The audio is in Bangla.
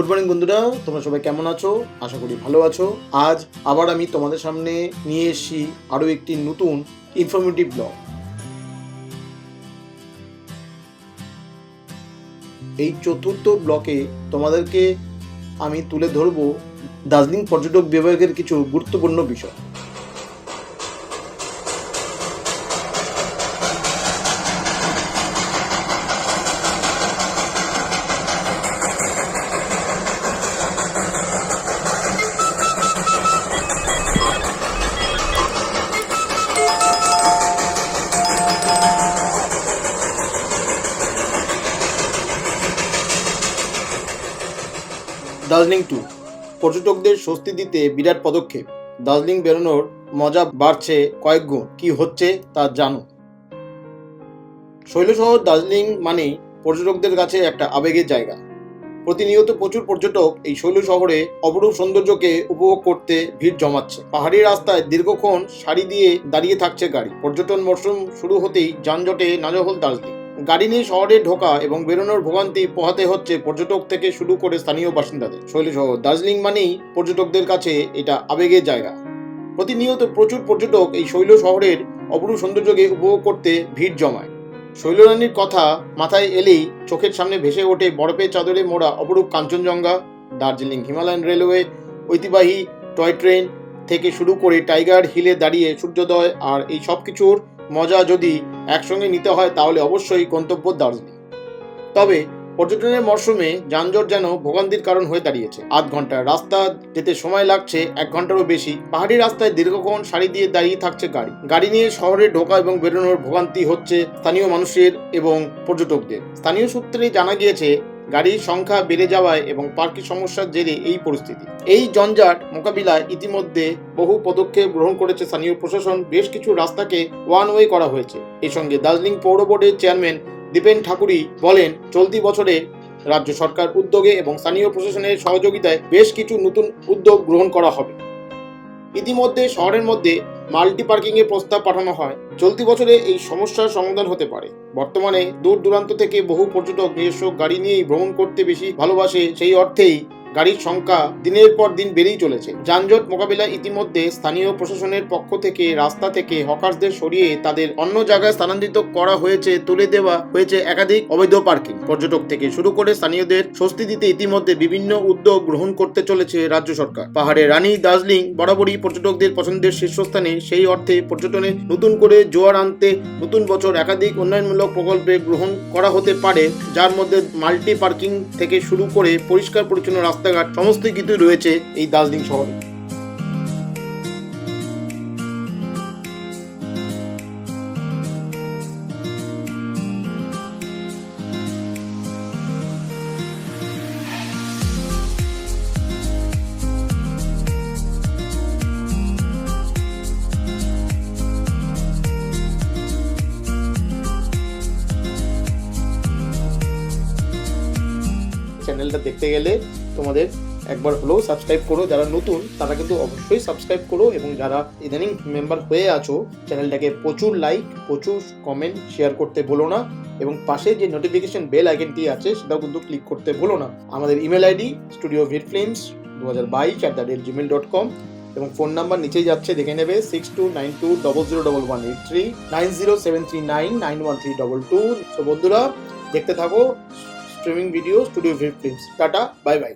গুড মর্নিং বন্ধুরা। তোমরা সবাই কেমন আছো? আশা করি ভালো আছো। আজ আবার আমি তোমাদের সামনে নিয়ে এসেছি আরও একটি নতুন ইনফরমেটিভ ব্লগ এই চতুর্থ ব্লকে তোমাদেরকে আমি তুলে ধরব দার্জিলিং পর্যটক বিভাগের কিছু গুরুত্বপূর্ণ বিষয়। দার্জিলিং ট্যুর পর্যটকদের স্বস্তি দিতে বিরাট পদক্ষেপ। দার্জিলিং বেরোনোর মজা বাড়ছে কয়েক গুণ। কি হচ্ছে তা জানো? শৈলশহর দার্জিলিং মানেই পর্যটকদের কাছে একটা আবেগের জায়গা। প্রতিনিয়ত প্রচুর পর্যটক এই শৈল শহরে অপরূপ সৌন্দর্যকে উপভোগ করতে ভিড় জমাচ্ছে। পাহাড়ি রাস্তায় দীর্ঘক্ষণ সারি দিয়ে দাঁড়িয়ে থাকছে গাড়ি। পর্যটন মরশুম শুরু হতেই যানজটে নাজহল দার্জিলিং। গাড়ি নিয়ে শহরে ঢোকা এবং বেরোনোর ভোগান্তি পোহাতে হচ্ছে পর্যটক থেকে শুরু করে স্থানীয় বাসিন্দাদের। শৈলশহর দার্জিলিং মানেই পর্যটকদের কাছে এটা আবেগের জায়গা। প্রতিনিয়ত প্রচুর পর্যটক এই শৈল শহরের অপরূপ সৌন্দর্যকে উপভোগ করতে ভিড় জমায়। শৈলরানীর কথা মাথায় এলেই চোখের সামনে ভেসে ওঠে বরফের চাদরে মোড়া অপরূপ কাঞ্চনজঙ্ঘা, দার্জিলিং হিমালয়ান রেলওয়ে, ঐতিহ্যবাহী টয় ট্রেন থেকে শুরু করে টাইগার হিলে দাঁড়িয়ে সূর্যোদয় আর এই সব কিছুর মজা যদি একসঙ্গে নিতে হয়, তাহলে অবশ্যই গন্তব্য দার্জিলিং। তবে পর্যটনের মরশুমে যানজট যেন ভোগান্তির কারণ হয়ে দাঁড়িয়েছে। আধ ঘণ্টা রাস্তা যেতে সময় লাগছে, এক ঘন্টারও বেশি। পাহাড়ি রাস্তায় দীর্ঘক্ষণ সারি দিয়ে দাঁড়িয়ে থাকছে গাড়ি। গাড়ি নিয়ে শহরে ঢোকা এবং বেরোনোর ভোগান্তি হচ্ছে স্থানীয় মানুষের এবং পর্যটকদের। স্থানীয় সূত্রে জানা গিয়েছে গাড়ির সংখ্যা বেড়ে যাওয়ায় এবং পার্কিং সমস্যার জেরে এই পরিস্থিতি। এই জঞ্জাট মোকাবিলায় ইতিমধ্যে বহু পদক্ষেপ গ্রহণ করেছে স্থানীয় প্রশাসন। বেশ কিছু রাস্তাকে ওয়ান ওয়ে করা হয়েছে। এর সঙ্গে দার্জিলিং পৌর বোর্ডের চেয়ারম্যান দীপেন ঠাকুরি বলেন, চলতি বছরে রাজ্য সরকার উদ্যোগে এবং স্থানীয় প্রশাসনের সহযোগিতায় বেশ কিছু নতুন উদ্যোগ গ্রহণ করা হবে। ইতিমধ্যে শহরের মধ্যে মাল্টি পার্কিং এর প্রস্তাব পাঠানো হয়। চলতি বছরে এই সমস্যার সমাধান হতে পারে। বর্তমানে দূর দূরান্ত থেকে বহু পর্যটক, নিজস্ব গাড়ি নিয়েই ভ্রমণ করতে বেশি ভালোবাসে সেই অর্থেই গাড়ির সংখ্যা দিনের পর দিন বেড়েই চলেছে। যানজট মোকাবিলায় ইতিমধ্যে স্থানীয় প্রশাসনের পক্ষ থেকে রাস্তা থেকে হকার্সদের সরিয়ে তাদের অন্য জায়গায় স্থানান্তরিত করা হয়েছে, তুলে দেওয়া হয়েছে একাধিক অবৈধ পার্কিং। পর্যটক থেকে শুরু করে স্থানীয়দের স্বস্তি দিতে ইতিমধ্যে বিভিন্ন উদ্যোগ গ্রহণ করতে চলেছে রাজ্য সরকার। পাহাড়ের রানী দার্জিলিং বরাবরই পর্যটকদের পছন্দের শীর্ষস্থানে সেই অর্থে পর্যটনে নতুন করে জোয়ার আনতে নতুন বছর একাধিক উন্নয়নমূলক প্রকল্পে গ্রহণ করা হতে পারে, যার মধ্যে মাল্টি পার্কিং থেকে শুরু করে পরিষ্কার পরিচ্ছন্ন রাস্তাঘাট সমস্ত কিছু রয়েছে এই দার্জিলিং শহরে। চ্যানেলটা দেখতে গেলে তোমাদের একবার হলেও সাবস্ক্রাইব করো। যারা নতুন, তারা কিন্তু অবশ্যই সাবস্ক্রাইব করো এবং যারা ইদানিং মেম্বার হয়ে আছো চ্যানেলটাকে প্রচুর লাইক প্রচুর কমেন্ট শেয়ার করতে ভুলো না এবং পাশে যে নোটিফিকেশন বেল আইকনটি আছে, সেটাও কিন্তু ক্লিক করতে ভুলো না। আমাদের email ID studio Vit films দু হাজার বাইশ at the rate Gmail dot com এবং ফোন নাম্বার নিচেই যাচ্ছে, দেখে নেবে six two nine two double zero double one eight three nine zero seven three nine nine one three double two তো বন্ধুরা, দেখতে থাকো streaming video studio Vit films tata bye bye